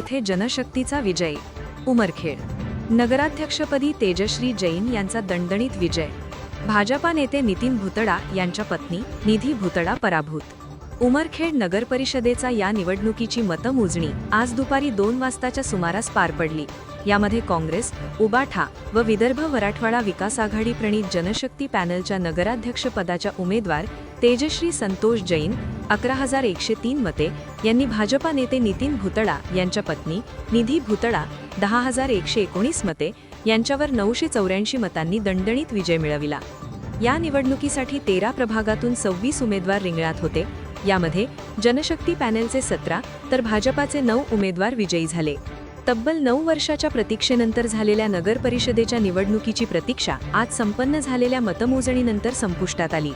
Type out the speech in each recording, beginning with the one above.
येथे जनशक्तीचा विजय. उमरखेड. नगराध्यक्षपदी तेजश्री जैन यांचा दणदणीत विजय. भाजपा नेते नितीन भुतडा यांच्या पत्नी निधी भुतडा पराभूत. उमरखेड नगरपरिषदेचा या निवडणुकीची मतमोजणी आज दुपारी दोन वाजताच्या सुमारास पार पडली. यामध्ये काँग्रेस उबाठा व विदर्भ मराठवाडा विकास आघाडी प्रणित जनशक्ती पॅनलच्या नगराध्यक्षपदाच्या उमेदवार तेजश्री संतोष जैन अकरा हजार एकशे तीन मते यांनी भाजपा नेते नितीन भुतडा यांच्या पत्नी निधी भुतडा दहा हजार एकशे एकोणीस मते यांच्यावर नऊशे चौऱ्याऐंशी मतांनी दणदणीत विजय मिळविला. या निवडणुकीसाठी तेरा प्रभागातून सव्वीस उमेदवार रिंगणात होते. यामध्ये जनशक्ती पॅनेलचे सतरा तर भाजपाचे नऊ उमेदवार विजयी झाले. तब्बल नऊ वर्षाच्या प्रतीक्षेनंतर झालेल्या नगर परिषदेच्या निवडणुकीची प्रतीक्षा आज संपन्न झालेल्या मतमोजणीनंतर संपुष्टात आली.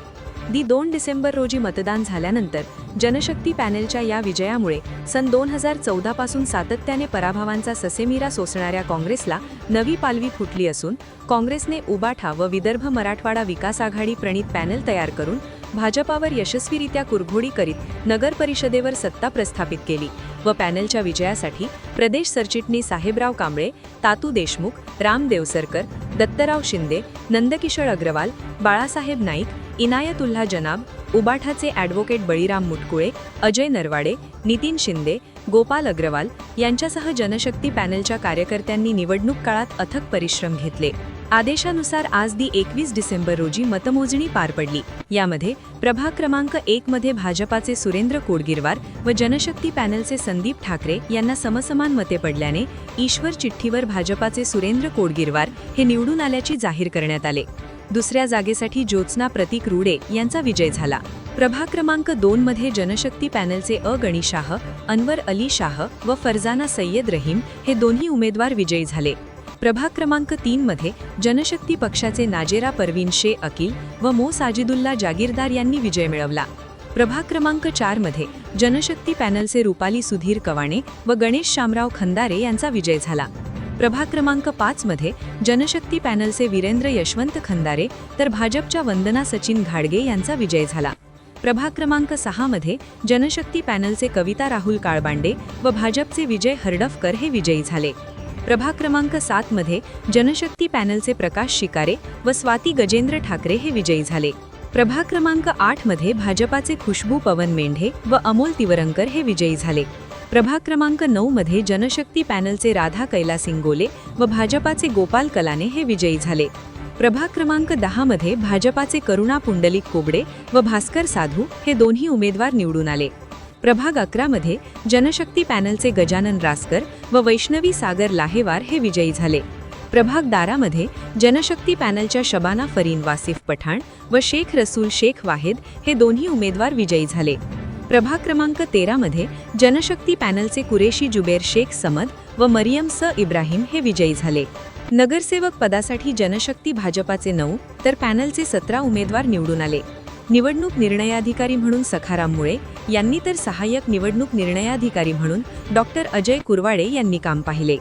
दी दोन डिसेंबर रोजी मतदान झाल्यानंतर जनशक्ती पॅनेलच्या या विजयामुळे सन दोन हजार चौदापासून सातत्याने पराभवांचा ससेमिरा सोसणाऱ्या काँग्रेसला नवी पालवी फुटली असून काँग्रेसने उबाठा व विदर्भ मराठवाडा विकास आघाडी प्रणित पॅनेल तयार करून भाजपावर यशस्वीरित्या कुरघोडी करीत नगर परिषदेवर सत्ता प्रस्थापित केली. व पॅनलच्या विजयासाठी प्रदेश सरचिटणीस साहेबराव कांबळे तातू देशमुख राम देवसरकर दत्तराव शिंदे नंदकिशोर अग्रवाल बाळासाहेब नाईक इनायतुल्ला जनाब उबाठाचे ॲडव्होकेट बळीराम मुटकुळे अजय नरवाडे नितीन शिंदे गोपाल अग्रवाल यांच्यासह जनशक्ती पॅनलच्या कार्यकर्त्यांनी निवडणूक काळात अथक परिश्रम घेतले. आदेशानुसार आज दी एकवीस डिसेंबर रोजी मतमोजणी पार पडली. यामध्ये प्रभाग क्रमांक एक मध्ये भाजपाचे सुरेंद्र कोडगिरवार व जनशक्ती पॅनलचे संदीप ठाकरे यांना समसमान मते पडल्याने ईश्वर चिठ्ठीवर भाजपाचे सुरेंद्र कोडगिरवार हे निवडून आल्याची जाहीर करण्यात आले. दुसऱ्या जागेसाठी ज्योत्स्ना प्रतीक रुडे यांचा विजय झाला. प्रभाग क्रमांक दोन मध्ये जनशक्ती पॅनलचे अ गणी शाह अनवर अली शाह व फरजाना सय्यद रहीम हे दोन्ही उमेदवार विजयी झाले. प्रभाग क्रमांक तीन मध्ये जनशक्ती पक्षाचे नाजेरा परवीन शे अकील व मो साजिदुल्ला जागीरदार यांनी विजय मिळवला. प्रभाग क्रमांक चारमध्ये जनशक्ती पॅनलचे रुपाली सुधीर कवाणे व गणेश शामराव खंदारे यांचा विजय झाला. प्रभाग क्रमांक पाच मध्ये जनशक्ती पॅनलचे वीरेंद्र यशवंत खंदारे तर भाजपच्या वंदना सचिन घाडगे यांचा विजय झाला. प्रभाग क्रमांक सहा मध्ये जनशक्ती पॅनलचे कविता राहुल काळबांडे व भाजपचे विजय हरडफकर हे विजयी झाले. प्रभाग क्रमांक सात मध्ये जनशक्ती पॅनलचे प्रकाश शिकारे व स्वाती गजेंद्र ठाकरे हे विजयी झाले. प्रभाग क्रमांक आठमध्ये भाजपाचे खुशबू पवन मेंढे व अमोल तिवरंकर हे विजयी झाले. प्रभाग क्रमांक नऊ मध्ये जनशक्ती पॅनलचे राधा कैलासिंगोले व भाजपाचे गोपाल कलाने हे विजयी झाले. प्रभाग क्रमांक दहा मध्ये भाजपाचे करुणा पुंडलिक कोबडे व भास्कर साधू हे दोन्ही उमेदवार निवडून आले. प्रभाग अकरामध्ये जनशक्ती पॅनलचे गजानन रासकर व वैष्णवी सागर लाहेवार हे विजयी झाले. प्रभाग दारामध्ये जनशक्ती पॅनलच्या शबाना फरीन वासिफ पठाण व शेख रसूल शेख वाहेद हे दोन्ही उमेदवार विजयी झाले. प्रभाग क्रमांक तेरामध्ये जनशक्ती पॅनलचे कुरेशी जुबेर शेख समद व मरियम स इब्राहिम हे विजयी झाले. नगरसेवक पदासाठी जनशक्ती भाजपाचे नऊ तर पॅनलचे सतरा उमेदवार निवडून आले. निवडणूक निर्णयाधिकारी म्हणून सखाराम मुळे यांनी तर सहाय्यक निवडणूक निर्णयाधिकारी म्हणून डॉक्टर अजय कुरवाडे यांनी काम पाहिले.